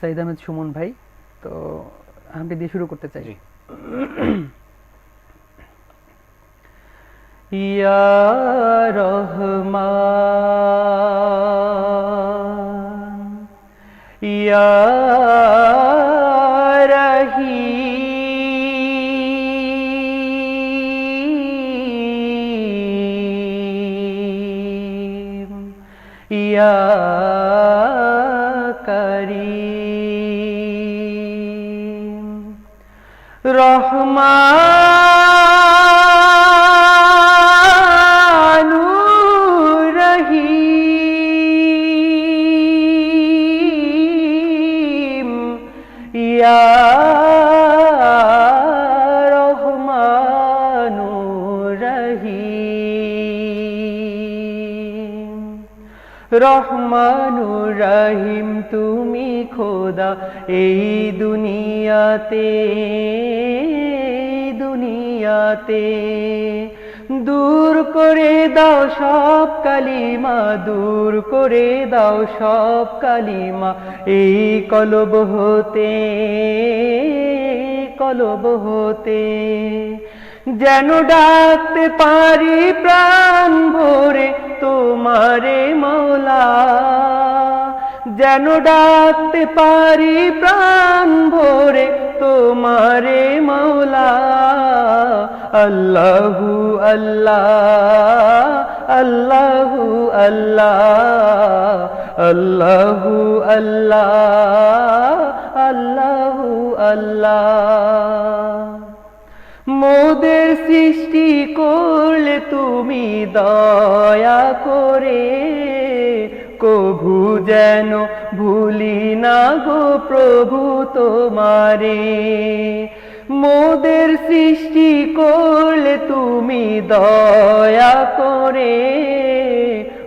সাইদ আহমেদ সুমন ভাই তো আমি দিয়ে শুরু করতে চাই। ইয়া রহমান ইয়া রহিম ইয়া করিম রহমানুর রহমানুর রহিম তুমি খোদা, এই দুনিয়াতে দুনিয়াতে। দূর করে দাও সব কালিমা, দূর করে দাও সব কালিমা, এই কলব হতে কলব হতে। যেন ডাকতে পারি প্রাণ তোমারে মৌলা, যেন ডাকতে পারি প্রাণ ভরে তোমারে মৌলা। আল্লাহু আল্লাহ আল্লাহু আল্লাহ আল্লাহু আল্লাহ আল্লাহু আল্লাহ। মোদের সৃষ্টি করলে তুমি দয়া করে। কভু যেন ভুলি না গো প্রভু তোমারে। মোদের সৃষ্টি করলে তুমি দয়া করে।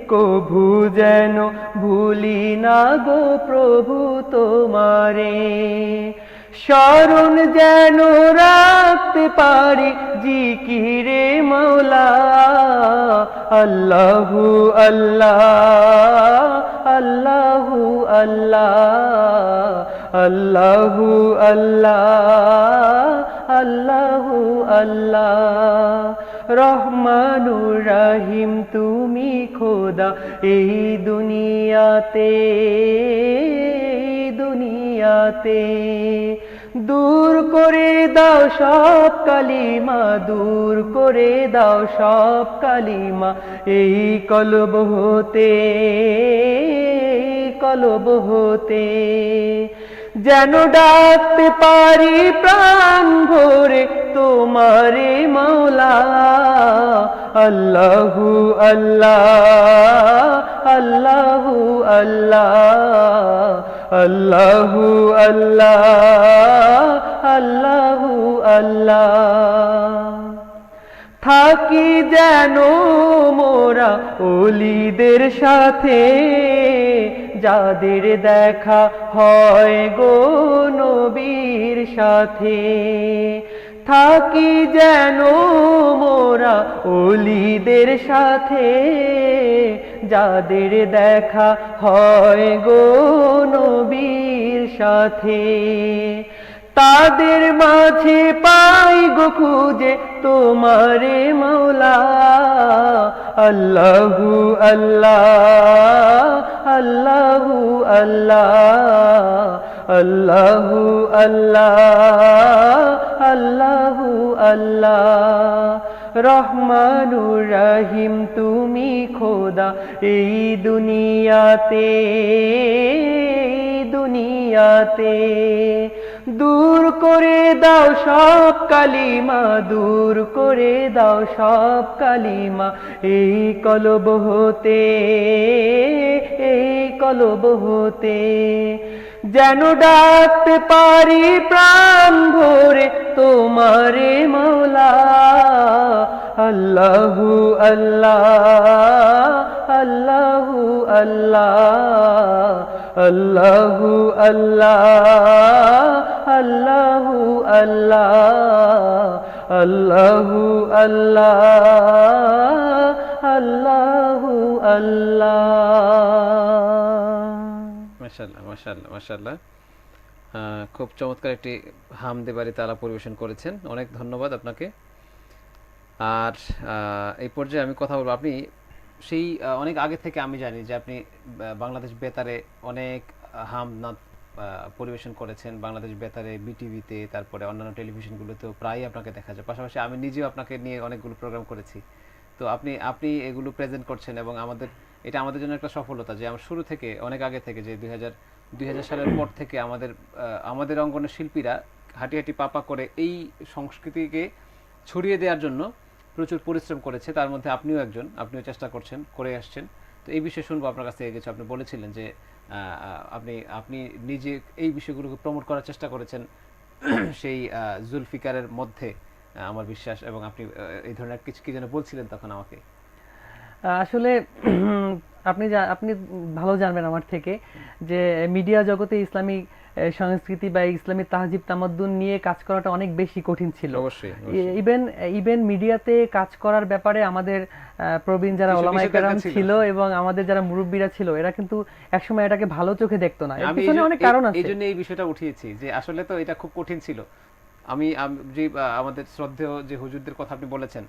কভু যেন ভুলি না গো প্রভু তোমারে। স্মরণ যেন রাখতে পারি জিকিরে মৌলা আল্লাহু আল্লাহ আল্লাহু আল্লাহ আল্লাহু আল্লাহ আল্লাহু আল্লাহ। রহমানুর রাহিম, তুমি খোদা, এই দুনিয়াতে দুনিয়াতে। দূর করে দাও সব কালিমা, দূর করে দাও সব কালিমা। এই কলব হতে কলব হতে, যেন ডাকতে পারি প্রাণ ভরে তোমারে মৌলা আল্লাহু আল্লাহ আল্লাহু আল্লাহ আল্লাহু আল্লাহ আল্লাহু আল্লাহ। থাকি যেন মোরা অলিদের সাথে, যাদের দেখা হয় গো নবীর সাথে। থাকি যেন মোরা অলিদের সাথে যাদের দেখা হয় গো নবীর সাথে, তাদের মাঝে পাই গো খুঁজে তোমারে মৌলা আল্লাহু আল্লাহ আল্লাহু আল্লাহ আল্লাহু আল্লাহ আল্লাহু আল্লাহ। রহমানুর রহিম তুমি খোদা, এই দুনিয়াতে দুনিয়াতে। দূর করে দাও সব কালিমা, দূর করে দাও সব কালিমা, এই কলব হতে, এই কলব হতে। যেন ডাকতে পারি প্রাণ ভরে তোমারে মৌলা আল্লাহু আল্লাহ আল্লাহু আল্লাহ আল্লাহু আল্লাহ আল্লাহু আল্লাহ আল্লাহু আল্লাহ আল্লাহু আল্লাহ। মাশাল্লাহ মাশাল্লাহ আহ, খুব চমৎকার একটি হামদে বাড়ি তালা পরিবেশন করেছেন। অনেক ধন্যবাদ আপনাকে। আর এই পর্যায়ে আমি কথা বলব। আপনি সেই অনেক আগে থেকে আমি জানি যে আপনি বাংলাদেশ বেতারে অনেক আহ, হাম নাচ পরিবেশন করেছেন। বাংলাদেশ বেতারে বিটিভিতে তারপরে অন্যান্য টেলিভিশনগুলোতেও প্রায় আপনাকে দেখা যায়। পাশাপাশি আমি নিজেও আপনাকে নিয়ে অনেকগুলো প্রোগ্রাম করেছি। তো আপনি আপনি এগুলো প্রেজেন্ট করছেন এবং আমাদের এটা আমাদের জন্য একটা সফলতা যে আমরা শুরু থেকে অনেক আগে থেকে যে দুই হাজার দুই হাজার সালের পর থেকে আমাদের আমাদের অঙ্গনের শিল্পীরা হাঁটি হাঁটি পাপা করে এই সংস্কৃতিকে ছড়িয়ে দেওয়ার জন্য প্রচুর পরিশ্রম করেছে, তার মধ্যে আপনিও একজন, আপনিও চেষ্টা করছেন, করে আসছেন। তো এই বিষয়ে শুনব আপনার কাছ থেকে কিছু আপনি বলেছিলেন যে আপনি আপনি নিজে এই বিষয়গুলোকে প্রমোট করার চেষ্টা করেছেন সেই জুলফিকারের মধ্যে আমার বিশ্বাস, এবং আপনি এই ধরনের কিছু কি যেন বলছিলেন তখন আমাকে? আসলে আপনি আপনি ভালো জানবেন আমার থেকে যে, মিডিয়া জগতে ইসলামিক সংস্কৃতি বা ইসলামী তাহজিব তামাদ্দুন নিয়ে কাজ করাটা অনেক বেশি কঠিন ছিল। অবশ্যই ইভেন ইভেন মিডিয়াতে কাজ করার ব্যাপারে আমাদের প্রবীণ যারা ওলামাই কেরাম ছিল। এবং আমাদের যারা মুরব্বীরা ছিল এরা কিন্তু একসময় এটাকে ভালো চোখে দেখতো না। এর পিছনে অনেক এই- কারণ এই আছে জন্য এই বিষয়টা উঠিয়েছি যে আসলে তো এটা খুব কঠিন ছিল। আমি যে আমাদের শ্রদ্ধেয় যে হুজুরদের কথা আপনি বলেছেন